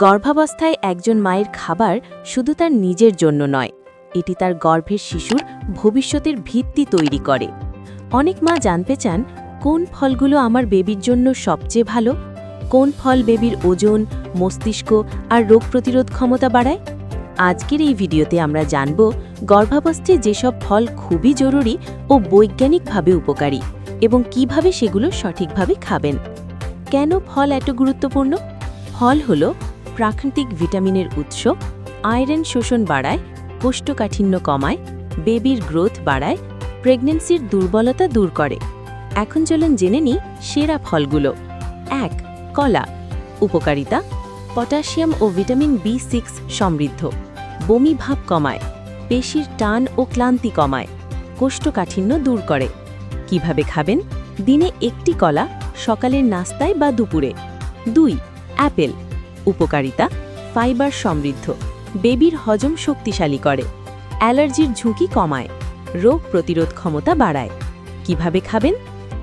গর্ভাবস্থায় একজন মায়ের খাবার শুধু তার নিজের জন্য নয়, এটি তার গর্ভের শিশুর ভবিষ্যতের ভিত্তি তৈরি করে। অনেক মা জানতে চান, কোন ফলগুলো আমার বেবির জন্য সবচেয়ে ভালো? কোন ফল বেবির ওজন, মস্তিষ্ক আর রোগ প্রতিরোধ ক্ষমতা বাড়ায়? আজকের এই ভিডিওতে আমরা জানব, গর্ভাবস্থায় যেসব ফল খুবই জরুরি ও বৈজ্ঞানিকভাবে উপকারী এবং কীভাবে সেগুলো সঠিকভাবে খাবেন। কেন ফল এত গুরুত্বপূর্ণ? ফল হল প্রাকৃতিক ভিটামিনের উৎস, আয়রন শোষণ বাড়ায়, কোষ্ঠকাঠিন্য কমায় বেবির গ্রোথ বাড়ায় প্রেগন্যান্সির দুর্বলতা দূর করে। এখন চলুন জেনে নিই সেরা ফলগুলো। এক, কলা। উপকারিতা? পটাশিয়াম ও ভিটামিন বি সিক্স সমৃদ্ধ। বমি ভাব কমায়, পেশির টান ও ক্লান্তি কমায়, কোষ্ঠকাঠিন্য দূর করে। কীভাবে খাবেন? দিনে একটি কলা সকালের নাস্তায় বা দুপুরে। দুই, অ্যাপেল। উপকারিতা, ফাইবার সমৃদ্ধ, বেবির হজম শক্তিশালী করে, অ্যালার্জির ঝুঁকি কমায়, রোগ প্রতিরোধ ক্ষমতা বাড়ায়। কীভাবে খাবেন?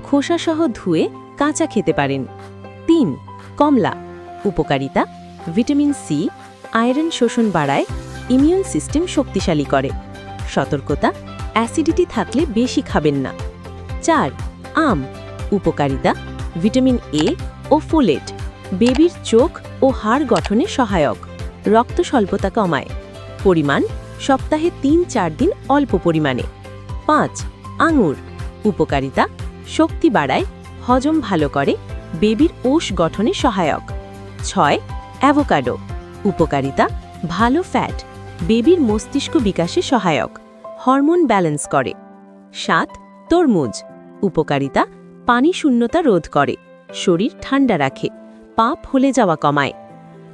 খোসাসহ ধুয়ে কাঁচা খেতে পারেন। তিন, কমলা, উপকারিতা, ভিটামিন সি, আয়রন শোষণ বাড়ায়, ইমিউন সিস্টেম শক্তিশালী করে। সতর্কতা, অ্যাসিডিটি থাকলে বেশি খাবেন না। চার, আম, উপকারিতা, ভিটামিন এ ও ফোলেট, বেবির চোখ ও হাড় গঠনে সহায়ক। রক্ত স্বল্পতা কমায়। পরিমাণ সপ্তাহে তিন চার দিন অল্প পরিমাণে। পাঁচ, আঙুর। উপকারিতা, শক্তি বাড়ায়, হজম ভালো করে, বেবির কোষ গঠনে সহায়ক। ছয়, অ্যাভোকাডো। উপকারিতা, ভালো ফ্যাট, বেবির মস্তিষ্ক বিকাশে সহায়ক, হরমোন ব্যালেন্স করে। সাত, তরমুজ। উপকারিতা, পানি শূন্যতা রোধ করে, শরীর ঠান্ডা রাখে। পা ফলে যাওয়া কমায়।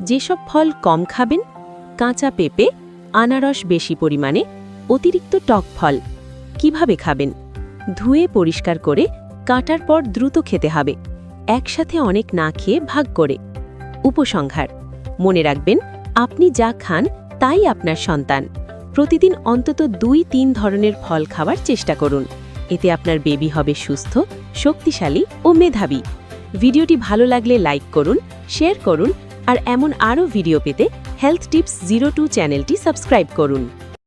যেসব ফল কম খাবেন, কাঁচা পেঁপে, আনারস বেশি পরিমাণে, অতিরিক্ত টক ফল, কীভাবে খাবেন? ধুয়ে পরিষ্কার করে কাটার পর দ্রুত খেতে হবে। একসাথে অনেক না খেয়ে ভাগ করে। উপসংহার, মনে রাখবেন, আপনি যা খান তাই আপনার সন্তান। প্রতিদিন অন্তত দুই তিন ধরনের ফল খাওয়ার চেষ্টা করুন। এতে আপনার বেবি হবে সুস্থ, শক্তিশালী ও মেধাবী। ভিডিওটি ভালো লাগলে লাইক করুন, শেয়ার করুন, আর এমন আরও ভিডিও পেতে হেলথ টিপস জিরো টু চ্যানেলটি সাবস্ক্রাইব করুন।